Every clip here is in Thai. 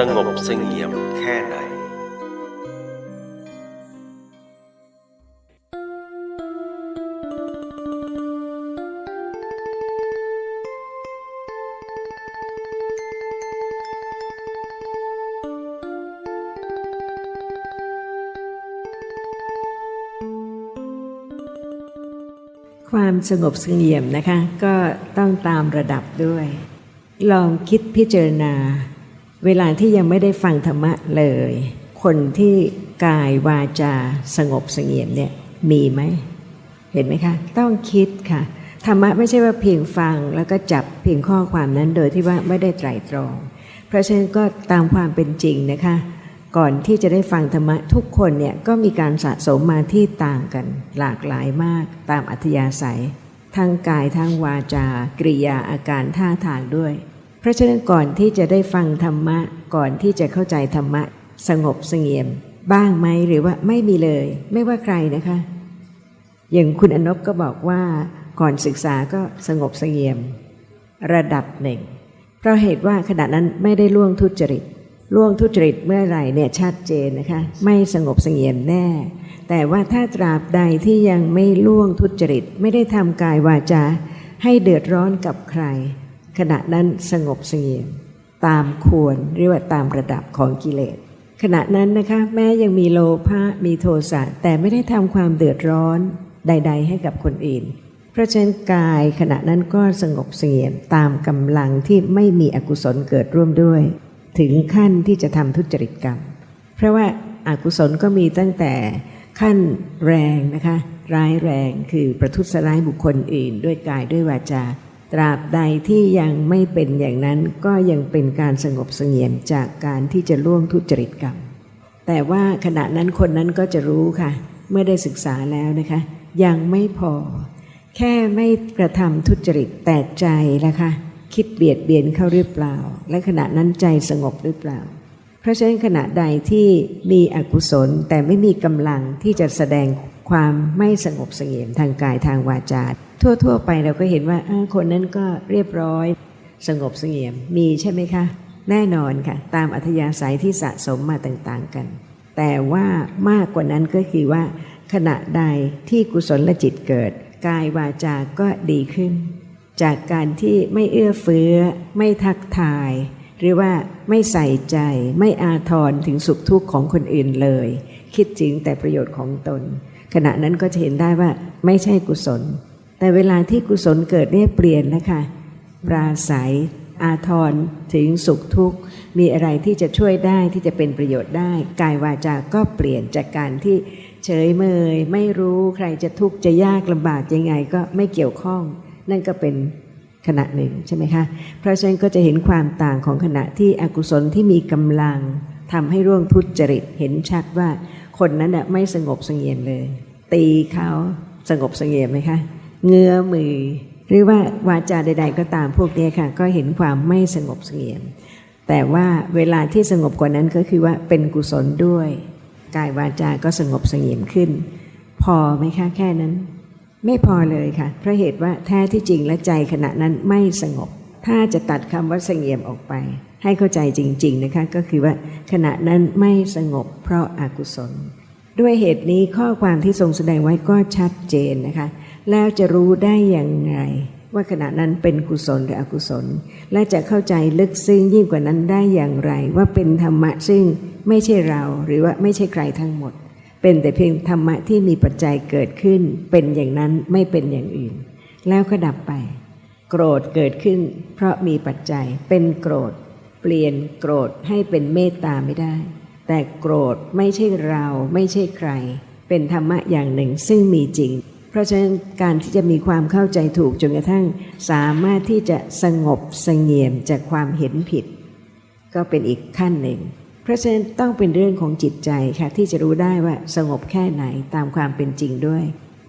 สงบเสงี่ยมแค่ไหน ความสงบเสงี่ยมนะคะ ก็ต้องตามระดับด้วย ลองคิดพิจารณา เวลาที่ยังไม่ได้ฟังธรรมะเลย คนที่กายวาจาสงบสงียมเนี่ยมีไหม เห็นไหมคะ ต้องคิดค่ะ ธรรมะไม่ใช่ว่าเพียงฟังแล้วก็จับเพียงข้อความนั้นโดยที่ว่าไม่ได้ไตรตรอง เพราะฉะนั้นก็ตามความเป็นจริงนะคะ ก่อนที่จะได้ฟังธรรมะทุกคนเนี่ยก็มีการสะสมมาที่ต่างกัน หลากหลายมากตามอัธยาศัย ทั้งกายทั้งวาจากริยาอาการท่าทางด้วย เพราะฉะนั้นก่อนที่จะได้ฟังธรรมะ ก่อนที่จะเข้าใจธรรมะ สงบเสงี่ยม บ้างไหมหรือว่าไม่มีเลย ไม่ว่าใครนะคะ อย่างคุณอนบก็บอกว่าก่อนศึกษาก็สงบเสงี่ยม ระดับหนึ่ง เพราะเหตุว่าขณะนั้นไม่ได้ล่วงทุจริตล่วงทุจริตเมื่อไหร่เนี่ยชัดเจนนะคะ ไม่สงบเสงี่ยมแน่ แต่ว่าถ้าตราบใดที่ยังไม่ล่วงทุจริต ไม่ได้ทำกายวาจาให้เดือดร้อนกับใคร ขณะนั้นสงบเสงี่ยมตามควรเรียกว่าตามระดับของกิเลส ขณะนั้นนะคะแม้ยังมีโลภะมีโทสะแต่ไม่ได้ทำความเดือดร้อนใด ๆ ให้กับคนอื่น เพราะฉะนั้นกายขณะนั้นก็สงบเสงี่ยมตามกำลังที่ไม่มีอกุศลเกิดร่วมด้วย ถึงขั้นที่จะทำทุจริตกรรม เพราะว่าอากุศลก็มีตั้งแต่ขั้นแรงนะคะร้ายแรงคือประทุษร้ายบุคคลอื่น ด้วยกายด้วยวาจา ตราบใดที่ยังไม่เป็นอย่างนั้นก็ยังเป็นการสงบเสงี่ยมจากการที่จะล่วงทุจริตกรรม แต่ว่าขณะนั้นคนนั้นก็จะรู้ค่ะ เมื่อได้ศึกษาแล้วนะคะ ยังไม่พอ แค่ไม่กระทำทุจริตแต่ใจละค่ะคิดเบียดเบียนเข้าหรือเปล่า และขณะนั้นใจสงบหรือเปล่า เพราะฉะนั้นขณะใดที่มีอกุศลแต่ไม่มีกำลังที่จะแสดง ความไม่สงบเสงี่ยมทางกายทางวาจา ทั่ว ๆ ไปเราก็เห็นว่าคนนั้นก็เรียบร้อยสงบเสงี่ยมมีใช่ไหมคะ แน่นอนค่ะ ตามอัธยาศัยที่สะสมมาต่างๆกัน แต่ว่ามากกว่านั้นก็คือว่า ขณะใดที่กุศลจิตเกิด กายวาจาก็ดีขึ้น จากการที่ไม่เอื้อเฟื้อ ไม่ทักทาย หรือว่าไม่ใส่ใจ ไม่อาทรถึงสุขทุกข์ของคนอื่นเลย คิดถึงแต่ประโยชน์ของตน ขณะนั้นก็จะเห็นได้ว่าไม่ใช่กุศล แต่เวลาที่กุศลเกิดเนี่ยเปลี่ยนนะคะปราศัย อาทรถึงสุขทุกข์ มีอะไรที่จะช่วยได้ที่จะเป็นประโยชน์ได้ กายวาจาก็เปลี่ยนจากการที่เฉยเมย ไม่รู้ใครจะทุกข์จะยากลำบากยังไงก็ไม่เกี่ยวข้อง นั่นก็เป็นขณะหนึ่งใช่ไหมคะ เพราะฉะนั้นก็จะเห็นความต่างของขณะที่อกุศลที่มีกำลังทำให้ร่วงทุจริตเห็นชัดว่า คนนั้นน่ะไม่สงบสงี่ยมเลย ตีเขาสงบสงี่ยมไหมคะเงื้อมือ หรือว่าวาจาใด ๆ ก็ตามพวกนี้ค่ะ ก็เห็นความไม่สงบสงี่ยม แต่ว่าเวลาที่สงบกว่านั้นก็คือว่าเป็นกุศลด้วยกายวาจาก็สงบสงี่ยมขึ้น พอไหมคะแค่นั้น ไม่พอเลยค่ะเพราะเหตุว่าแท้ที่จริงและใจขณะนั้นไม่สงบ ถ้าจะตัดคำว่าเสงี่ยมออกไป ให้เข้าใจจริง ๆ นะคะ ก็คือว่าขณะนั้นไม่สงบเพราะอากุศล ด้วยเหตุนี้ข้อความที่ทรงแสดงไว้ก็ชัดเจนนะคะ แล้วจะรู้ได้อย่างไรว่าขณะนั้นเป็นกุศลหรืออกุศล และจะเข้าใจลึกซึ้งยิ่งกว่านั้นได้อย่างไร ว่าเป็นธรรมะซึ่งไม่ใช่เราหรือว่าไม่ใช่ใครทั้งหมด เป็นแต่เพียงธรรมะที่มีปัจจัยเกิดขึ้น เป็นอย่างนั้นไม่เป็นอย่างอื่น แล้วก็ดับไป โกรธเกิดขึ้น เพราะมีปัจจัยเป็นโกรธ เปลี่ยนโกรธให้เป็นเมตตาไม่ได้ แต่โกรธไม่ใช่เราไม่ใช่ใคร เป็นธรรมะอย่างหนึ่งซึ่งมีจริง เพราะฉะนั้นการที่จะมีความเข้าใจถูกจนกระทั่ง สามารถที่จะสงบเสงี่ยมจากความเห็นผิด ก็เป็นอีกขั้นหนึ่ง เพราะฉะนั้นต้องเป็นเรื่องของจิตใจค่ะที่จะรู้ได้ว่าสงบแค่ไหนตามความเป็นจริงด้วย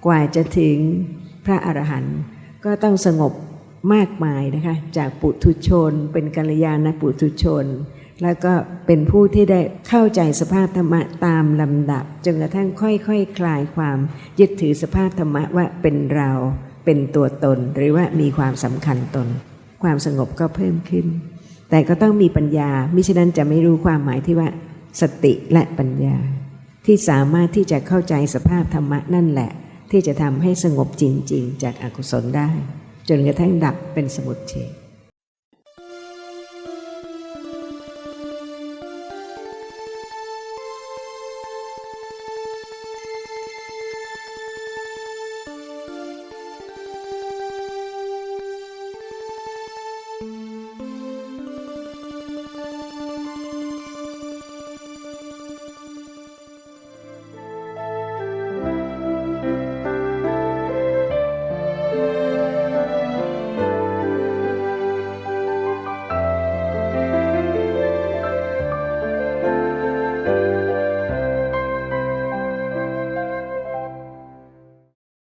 กว่าจะถึงพระอรหันต์ก็ต้องสงบ มากมายนะคะจากปุถุชน เป็นกัลยาณปุถุชน แล้วก็เป็นผู้ที่ได้เข้าใจสภาพธรรมะตามลำดับจนกระทั่งค่อยๆคคลายความยึดถือสภาพธรรมะว่าเป็นเราเป็นตัวตน หรือว่ามีความสำคัญตน ความสงบก็เพิ่มขึ้น แต่ก็ต้องมีปัญญามิฉะนั้นจะไม่รู้ความหมายที่ว่า สติและปัญญา ที่สามารถที่จะเข้าใจสภาพธรรมะนั่นแหละ ที่จะทำให้สงบจริง ๆ จากอากุศลได้ จนกระทั่งดับเป็นสมุดเฉด